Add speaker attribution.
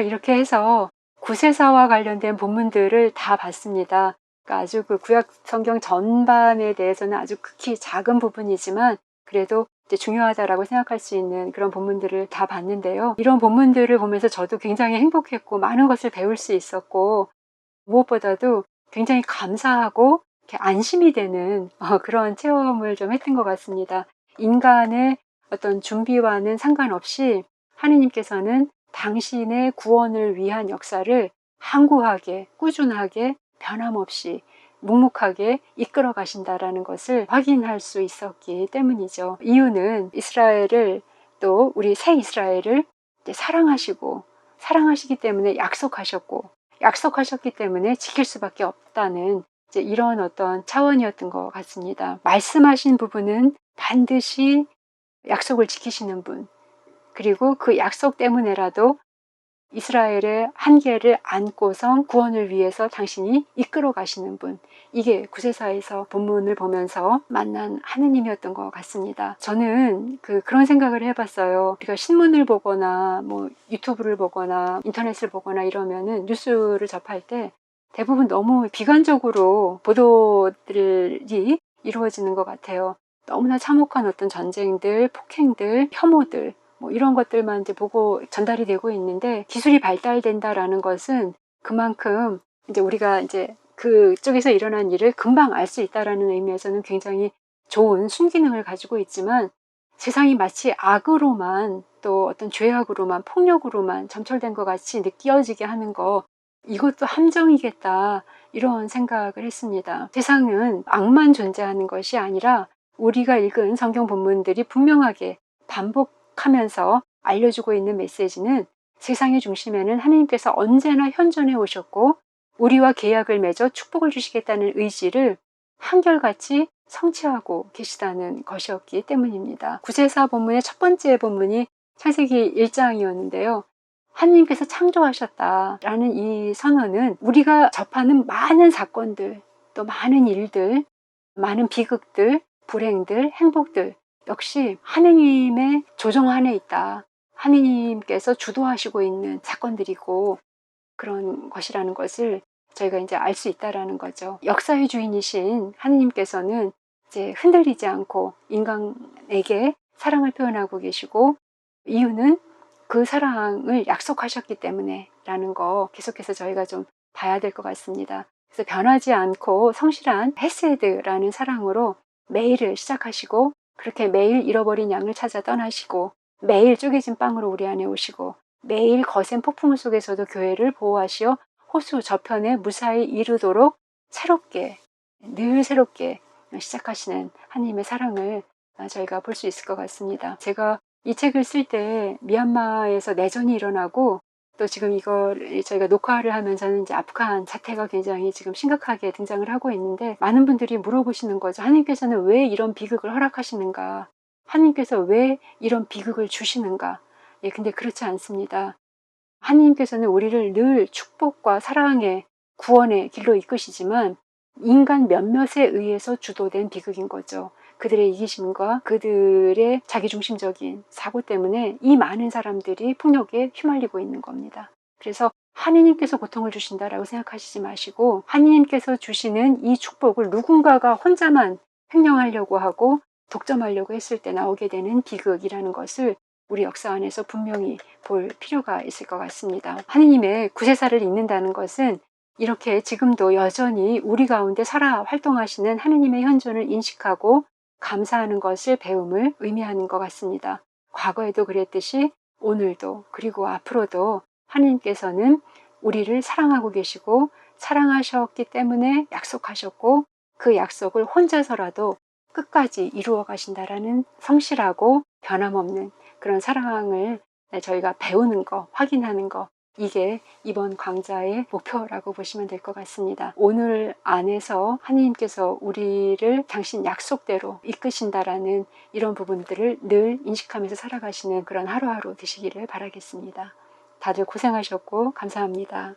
Speaker 1: 이렇게 해서 구세사와 관련된 본문들을 다 봤습니다. 그러니까 아주 그 구약 성경 전반에 대해서는 아주 극히 작은 부분이지만 그래도 중요하다라고 생각할 수 있는 그런 본문들을 다 봤는데요. 이런 본문들을 보면서 저도 굉장히 행복했고 많은 것을 배울 수 있었고 무엇보다도 굉장히 감사하고 이렇게 안심이 되는 어, 그런 체험을 좀 했던 것 같습니다. 인간의 어떤 준비와는 상관없이 하느님께서는 당신의 구원을 위한 역사를 항구하게, 꾸준하게, 변함없이, 묵묵하게 이끌어 가신다라는 것을 확인할 수 있었기 때문이죠. 이유는 이스라엘을 또 우리 새 이스라엘을 사랑하시고, 사랑하시기 때문에 약속하셨고, 약속하셨기 때문에 지킬 수밖에 없다는 이런 어떤 차원이었던 것 같습니다. 말씀하신 부분은 반드시 약속을 지키시는 분, 그리고 그 약속 때문에라도 이스라엘의 한계를 안고선 구원을 위해서 당신이 이끌어 가시는 분. 이게 구세사에서 본문을 보면서 만난 하느님이었던 것 같습니다. 저는 그 그런 생각을 해봤어요. 우리가 신문을 보거나 뭐 유튜브를 보거나 인터넷을 보거나 이러면은 뉴스를 접할 때 대부분 너무 비관적으로 보도들이 이루어지는 것 같아요. 너무나 참혹한 어떤 전쟁들, 폭행들, 혐오들, 뭐 이런 것들만 이제 보고 전달이 되고 있는데 기술이 발달된다라는 것은 그만큼 이제 우리가 이제 그쪽에서 일어난 일을 금방 알 수 있다라는 의미에서는 굉장히 좋은 순기능을 가지고 있지만 세상이 마치 악으로만 또 어떤 죄악으로만 폭력으로만 점철된 것 같이 느껴지게 하는 거 이것도 함정이겠다 이런 생각을 했습니다. 세상은 악만 존재하는 것이 아니라 우리가 읽은 성경 본문들이 분명하게 반복 하면서 알려주고 있는 메시지는 세상의 중심에는 하나님께서 언제나 현존해 오셨고 우리와 계약을 맺어 축복을 주시겠다는 의지를 한결같이 성취하고 계시다는 것이었기 때문입니다. 구세사 본문의 첫 번째 본문이 창세기 1장이었는데요. 하나님께서 창조하셨다라는 이 선언은 우리가 접하는 많은 사건들, 또 많은 일들, 많은 비극들, 불행들, 행복들, 역시 하느님의 조정 안에 있다. 하느님께서 주도하시고 있는 사건들이고 그런 것이라는 것을 저희가 이제 알 수 있다라는 거죠. 역사의 주인이신 하느님께서는 이제 흔들리지 않고 인간에게 사랑을 표현하고 계시고 이유는 그 사랑을 약속하셨기 때문에 라는 거 계속해서 저희가 좀 봐야 될 것 같습니다. 그래서 변하지 않고 성실한 헤세드라는 사랑으로 매일을 시작하시고 그렇게 매일 잃어버린 양을 찾아 떠나시고 매일 쪼개진 빵으로 우리 안에 오시고 매일 거센 폭풍 속에서도 교회를 보호하시어 호수 저편에 무사히 이르도록 새롭게 늘 새롭게 시작하시는 하나님의 사랑을 저희가 볼 수 있을 것 같습니다. 제가 이 책을 쓸 때 미얀마에서 내전이 일어나고 또 지금 이걸 저희가 녹화를 하면서는 이제 아프간 사태가 굉장히 지금 심각하게 등장을 하고 있는데 많은 분들이 물어보시는 거죠. 하나님께서는 왜 이런 비극을 허락하시는가? 하나님께서 왜 이런 비극을 주시는가? 예, 근데 그렇지 않습니다. 하나님께서는 우리를 늘 축복과 사랑의 구원의 길로 이끄시지만 인간 몇몇에 의해서 주도된 비극인 거죠. 그들의 이기심과 그들의 자기중심적인 사고 때문에 이 많은 사람들이 폭력에 휘말리고 있는 겁니다. 그래서 하느님께서 고통을 주신다라고 생각하시지 마시고 하느님께서 주시는 이 축복을 누군가가 혼자만 횡령하려고 하고 독점하려고 했을 때 나오게 되는 비극이라는 것을 우리 역사 안에서 분명히 볼 필요가 있을 것 같습니다. 하느님의 구세사를 읽는다는 것은 이렇게 지금도 여전히 우리 가운데 살아 활동하시는 하느님의 현존을 인식하고 감사하는 것을 배움을 의미하는 것 같습니다. 과거에도 그랬듯이 오늘도 그리고 앞으로도 하나님께서는 우리를 사랑하고 계시고 사랑하셨기 때문에 약속하셨고 그 약속을 혼자서라도 끝까지 이루어 가신다라는 성실하고 변함없는 그런 사랑을 저희가 배우는 거, 확인하는 거, 이게 이번 강좌의 목표라고 보시면 될 것 같습니다. 오늘 안에서 하나님께서 우리를 당신 약속대로 이끄신다라는 이런 부분들을 늘 인식하면서 살아가시는 그런 하루하루 되시기를 바라겠습니다. 다들 고생하셨고 감사합니다.